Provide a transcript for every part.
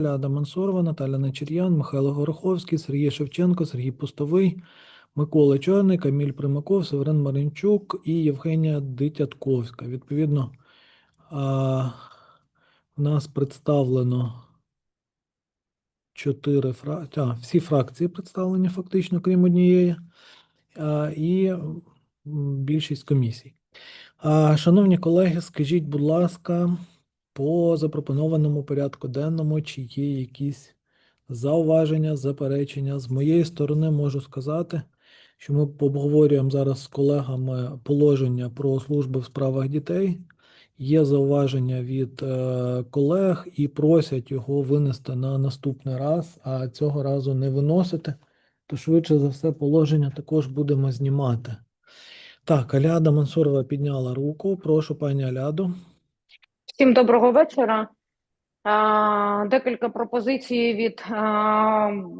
Ляда Мансурова, Наталя Нечер'ян, Михайло Гороховський, Сергій Шевченко, Сергій Пустовий, Микола Чорний, Каміль Примаков, Северин Маринчук і Євгенія Дитятковська. Відповідно, в нас представлено чотири фракції, всі фракції представлені фактично, крім однієї, а, і більшість комісій. А, Шановні колеги, скажіть, будь ласка, по запропонованому порядку денному, чи є якісь зауваження, заперечення? З моєї сторони можу сказати, що ми обговорюємо зараз з колегами положення про служби в справах дітей. Є зауваження від е, колег і просять його винести на наступний раз, а цього разу не виносити. То швидше за все положення також будемо знімати. Так, Аляда Мансурова підняла руку. Прошу, пані Аляду. Всім доброго вечора. Декілька пропозицій від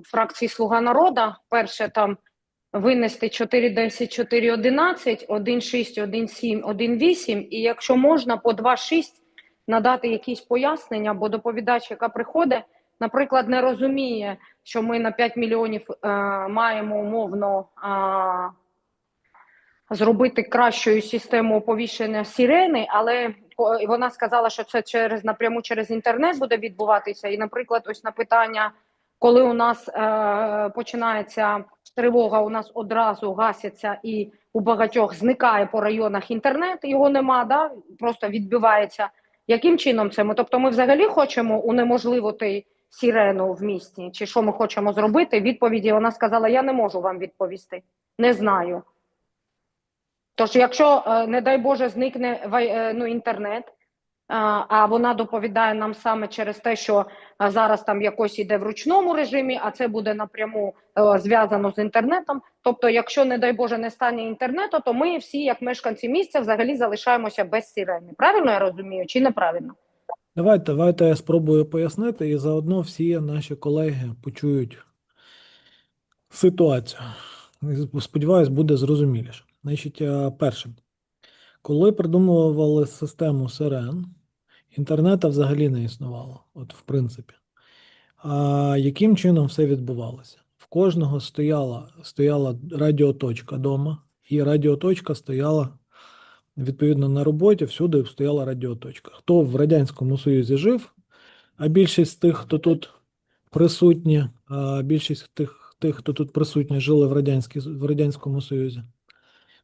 фракції Слуга народу. Перше там винести 4.10, 4.11, 1.6, 1.7, 1.8 і якщо можна по 2.6 надати якісь пояснення, бо доповідач, яка приходить, наприклад, не розуміє, що ми на 5 мільйонів е, маємо умовно зробити кращою систему оповіщення сирени, але вона сказала, що це через напряму через інтернет буде відбуватися. І, наприклад, ось на питання, коли у нас е, починається тривога, у нас одразу гасяться і у багатьох зникає по районах інтернет, його нема, да? просто відбивається. Яким чином це ми? Тобто, ми взагалі хочемо унеможливити сирену в місті? Чи що ми хочемо зробити? Відповіді вона сказала: Я не можу вам відповісти, не знаю. Тож, якщо, е, не дай Боже, зникне е, ну, інтернет, а а вона доповідає нам саме через те, що зараз там якось іде в ручному режимі, а це буде напряму е, зв'язано з інтернетом. Тобто, якщо, не дай Боже, не стане інтернету, то ми всі, як мешканці місця, взагалі залишаємося без сирени. Правильно я розумію, чи неправильно? Давайте, давайте я спробую пояснити, і заодно всі наші колеги почують ситуацію. Сподіваюсь, буде зрозуміліше. Значить, е, перше, коли придумували систему сирен, інтернету взагалі не існувало, от в принципі. А яким чином все відбувалося? В кожного стояла, стояла радіоточка вдома, і радіоточка стояла відповідно на роботі, всюди стояла радіоточка. Хто в Радянському Союзі жив, а більшість тих, хто тут присутні, більшість тих, тих, хто тут присутні, жили в, в Радянському Союзі,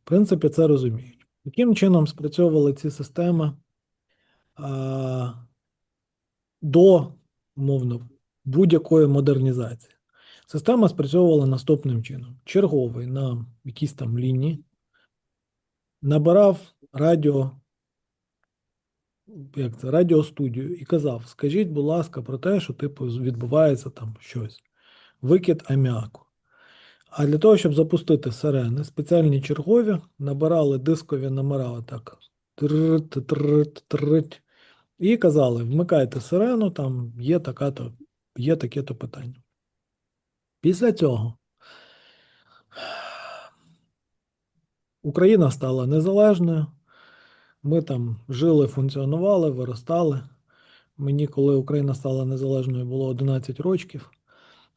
в принципі, це розуміють. Яким чином спрацьовували ці системи а, до, умовно, будь-якої модернізації? Система спрацьовувала наступним чином: черговий на якійсь там лінії набирав радіо, як це, радіостудію і казав: скажіть, будь ласка, про те, що типу відбувається там щось, викид аміаку. А для того, щоб запустити сирени, спеціальні чергові набирали дискові номера отак. І казали: вмикайте сирену, там є така-то, є таке-то питання. Після цього Україна стала незалежною. Ми там жили, функціонували, виростали. Мені, коли Україна стала незалежною, було 11 років.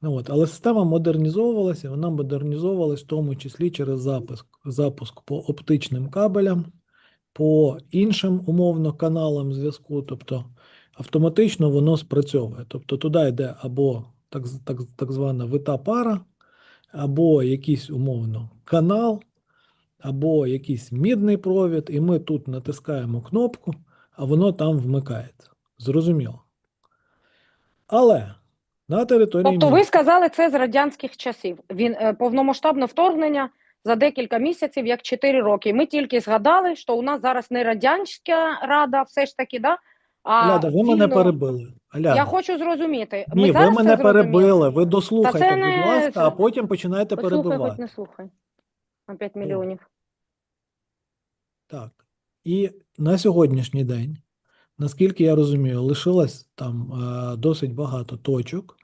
Ну, от. Але система модернізовувалася, вона модернізовувалась в тому числі через запуск, запуск по оптичним кабелям, по іншим умовно каналам зв'язку. Тобто автоматично воно спрацьовує. Тобто туди йде або так, так, так звана вита пара, або якийсь умовно канал, або якийсь мідний провід, і ми тут натискаємо кнопку, а воно там вмикається. Зрозуміло. Але на території Тобто, ви сказали це з радянських часів. Він е, повномасштабне вторгнення за декілька місяців, як 4 роки. Ми тільки згадали, що у нас зараз не радянська рада, все ж таки, да? а Аляда, ви мене перебили. Аляда. Я хочу зрозуміти. Ні, ви мене перебили. Ви дослухайте, це будь ласка, а потім починайте Послухай, хоч не слухай. На 5 мільйонів. Так. І на сьогоднішній день, наскільки я розумію, лишилось там е, досить багато точок,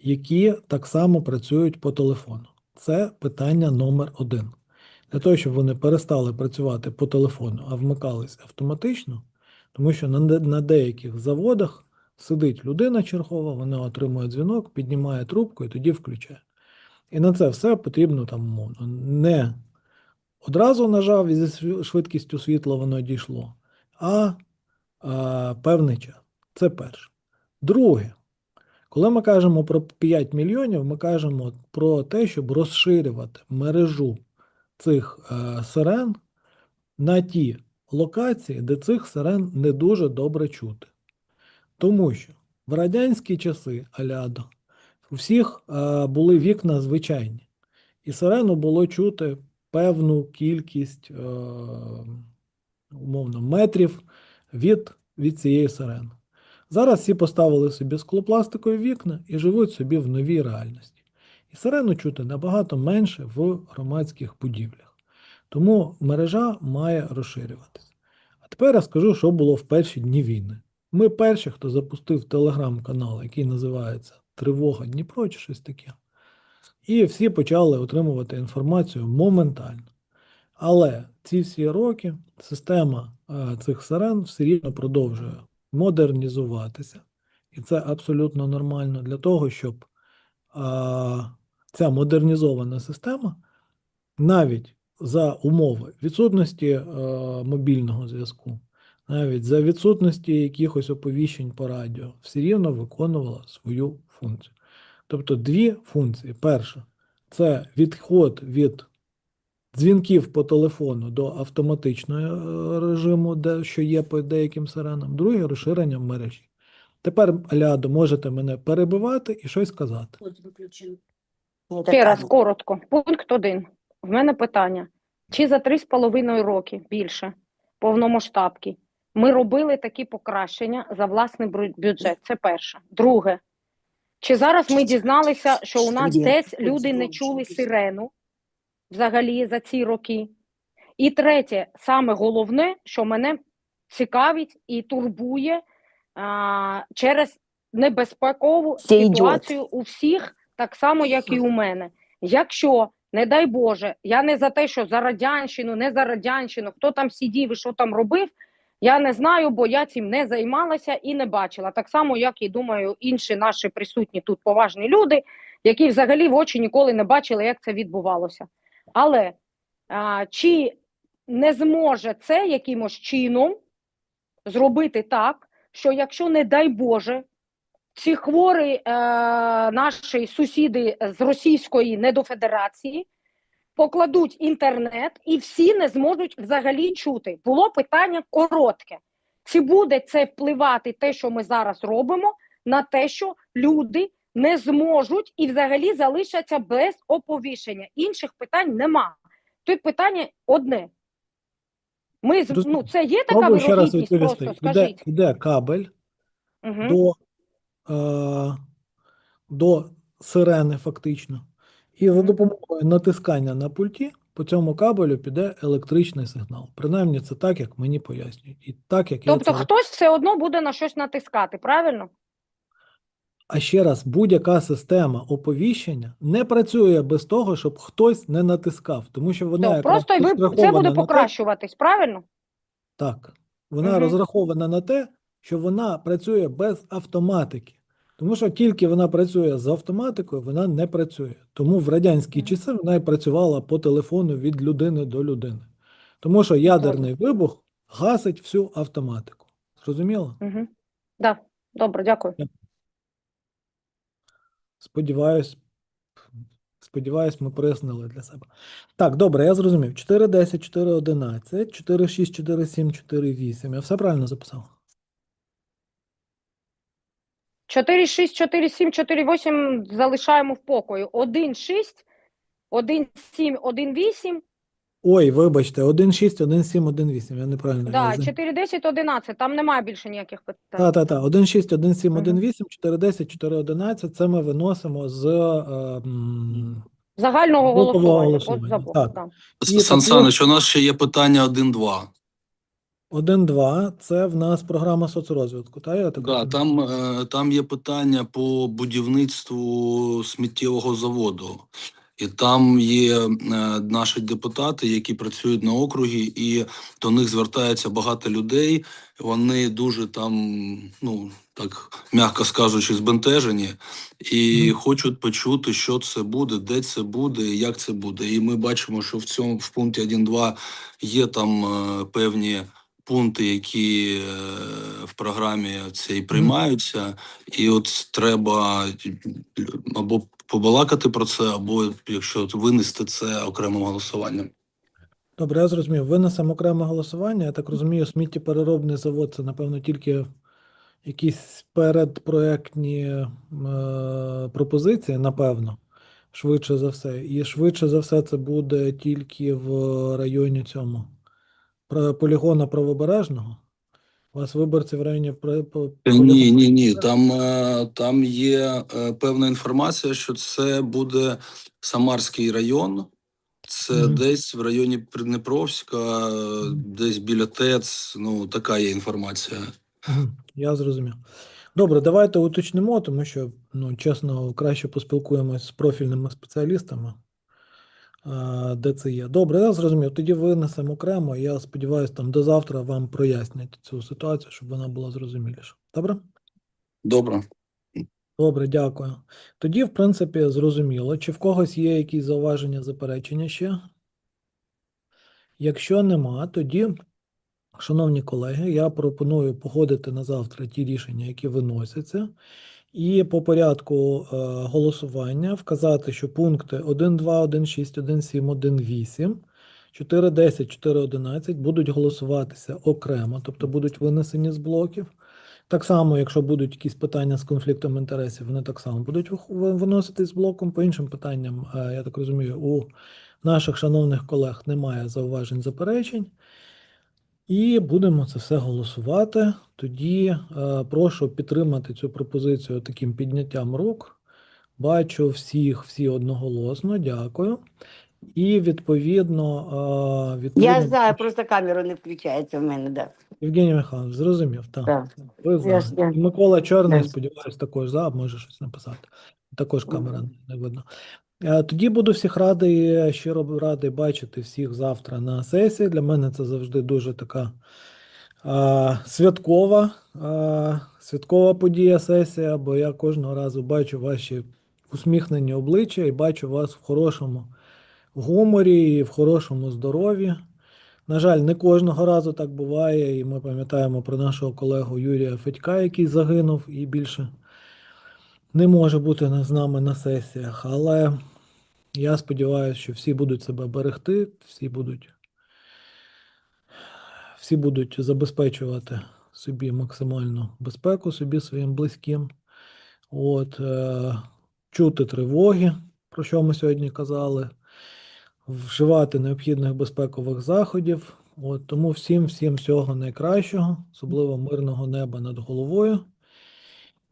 які так само працюють по телефону. Це питання номер один. Для того, щоб вони перестали працювати по телефону, а вмикались автоматично, тому що на, деяких заводах Сидить людина чергова, вона отримує дзвінок, піднімає трубку і тоді включає. І на це все потрібно там умовно. Не одразу нажав і зі швидкістю світла воно дійшло, а, а певний час. Це перше. Друге, коли ми кажемо про 5 мільйонів, ми кажемо про те, щоб розширювати мережу цих е, сирен на ті локації, де цих сирен не дуже добре чути. Тому що в радянські часи Алядо у всіх е, були вікна звичайні, і сирену було чути певну кількість е, умовно метрів від, від цієї сирени. Зараз всі поставили собі склопластикові вікна і живуть собі в новій реальності. І сирену чути набагато менше в громадських будівлях. Тому мережа має розширюватися. А тепер я скажу, що було в перші дні війни. Ми перші, хто запустив телеграм-канал, який називається Тривога Дніпро чи щось таке. І всі почали отримувати інформацію моментально. Але ці всі роки система е, цих сирен все рівно продовжує модернізуватися. І це абсолютно нормально для того, щоб а, ця модернізована система навіть за умови відсутності е, мобільного зв'язку, навіть за відсутності якихось оповіщень по радіо, все рівно виконувала свою функцію. Тобто дві функції. Перша це відход від дзвінків по телефону до автоматичного е, режиму, де, що є по деяким сиренам. Друге розширення мережі. Тепер, Алядо, можете мене перебивати і щось сказати. Ще раз коротко. Пункт один. В мене питання: чи за три з половиною роки більше повномасштабки ми робили такі покращення за власний бюджет? Це перше. Друге. Чи зараз ми дізналися, що у нас десь люди не чули сирену взагалі за ці роки? І третє, саме головне, що мене цікавить і турбує а, через небезпекову Це ситуацію у всіх, так само, як і у мене. Якщо, не дай Боже, я не за те, що за радянщину, не за радянщину, хто там сидів і що там робив, я не знаю, бо я цим не займалася і не бачила. Так само, як і думаю, інші наші присутні тут поважні люди, які взагалі в очі ніколи не бачили, як це відбувалося. Але а, чи не зможе це якимось чином зробити так, що якщо, не дай Боже, ці хворі е, наші сусіди з російської недофедерації покладуть інтернет і всі не зможуть взагалі чути. Було питання коротке. Чи буде це впливати те, що ми зараз робимо, на те, що люди не зможуть і взагалі залишаться без оповіщення? Інших питань нема. Тут питання одне. Ми з- ну, це є така Пробую ще раз вирогідність, відповісти. просто скажіть. іде кабель Угу. до, е, до сирени, фактично. І за допомогою натискання на пульті по цьому кабелю піде електричний сигнал. Принаймні, це так, як мені пояснюють. І так, як Тобто я це хтось все одно буде на щось натискати, правильно? А ще раз, будь-яка система оповіщення не працює без того, щоб хтось не натискав, тому що вона якраз просто й ви це буде на те, покращуватись, правильно? так, вона Мгм. розрахована на те, що вона працює без автоматики. Тому що тільки вона працює з автоматикою, вона не працює. Тому в радянські часи вона і працювала по телефону від людини до людини. Тому що ядерний вибух гасить всю автоматику. Зрозуміло? Угу. Да. Добре, дякую. Сподіваюсь, сподіваюсь, ми прояснили для себе. Так, добре, я зрозумів. 4.10, 4.11, 4.6, 4.7, 4.8. Я все правильно записав? 4, 6, 4, 7, 4, 8 залишаємо в покою. 1, 6, 1, 7, 1, 8, Ой, вибачте, 1.6, 1.7, 1.8. Я неправильно. да, я за- 4, 10, 11. Там немає більше ніяких питань. Та, та, та. 1.6, 1.7, Мгм. 1.8, 4.10, 4.11. Це ми виносимо з е, м, Загального Блокового голосування. голосування, От забув. так. Да. І Сан Саныч, у нас ще є питання 1-2. 1.2. Це в нас програма соцрозвитку. Та, я так Да, розумію? там, е, там є питання по будівництву сміттєвого заводу. І там є е, наші депутати, які працюють на округі, і до них звертається багато людей. Вони дуже там, ну так м'яко скажучи, збентежені і Мгм. хочуть почути, що це буде, де це буде, як це буде. І ми бачимо, що в цьому в пункті 1.2 є там е, певні пункти, які е, в програмі цій приймаються, і от треба або побалакати про це, або якщо винести це окремим голосуванням. Добре, я зрозумів. Винесемо окреме голосування. Я так розумію, сміттєпереробний завод це, напевно, тільки якісь передпроектні е, пропозиції, напевно, швидше за все. І швидше за все це буде тільки в районі цьому полігона правобережного. У вас виборці в районі Ні, ні, ні. Там, е, там є е, певна інформація, що це буде Самарський район. Це Мгм. десь в районі Придніпровська, десь біля ТЕЦ. Ну, така є інформація. Я зрозумів. Добре, давайте уточнимо, тому що, ну, чесно, краще поспілкуємось з профільними спеціалістами, де це є. Добре, я зрозумів. Тоді винесемо окремо. Я сподіваюся, там до завтра вам прояснять цю ситуацію, щоб вона була зрозуміліша. Добре? Добре. Добре, дякую. Тоді, в принципі, зрозуміло. Чи в когось є якісь зауваження, заперечення ще? Якщо нема, тоді, шановні колеги, я пропоную погодити на завтра ті рішення, які виносяться, і по порядку е, голосування вказати, що пункти 1.2, 1.6, 1.7, 1.8, 4.10, 4.11 будуть голосуватися окремо, тобто будуть винесені з блоків. Так само, якщо будуть якісь питання з конфліктом інтересів, вони так само будуть виноситись блоком. По іншим питанням, е, я так розумію, у наших шановних колег немає зауважень, заперечень. І будемо це все голосувати. Тоді е, прошу підтримати цю пропозицію таким підняттям рук. Бачу всіх, всі одноголосно, дякую. І відповідно, е, відповідно Я знаю, просто камера не включається в мене, да. Євгеній Михайлович, зрозумів, так. да. Ви Я я- Микола Чорний, Я- сподіваюсь, також за, може щось написати. Також камера не видно. Е, Тоді буду всіх радий, щиро радий бачити всіх завтра на сесії. Для мене це завжди дуже така а, святкова, а, святкова подія сесія, бо я кожного разу бачу ваші усміхнені обличчя і бачу вас в хорошому гуморі і в хорошому здоров'ї. На жаль, не кожного разу так буває, і ми пам'ятаємо про нашого колегу Юрія Федька, який загинув і більше не може бути з нами на сесіях. Але я сподіваюся, що всі будуть себе берегти, всі будуть, всі будуть забезпечувати собі максимальну безпеку, собі своїм близьким. От, е, чути тривоги, про що ми сьогодні казали вживати необхідних безпекових заходів. От, тому всім, всім всього найкращого, особливо мирного неба над головою.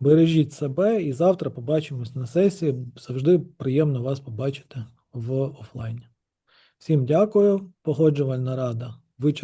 Бережіть себе і завтра побачимось на сесії. Завжди приємно вас побачити в офлайні. Всім дякую. Погоджувальна рада. Вичерпана.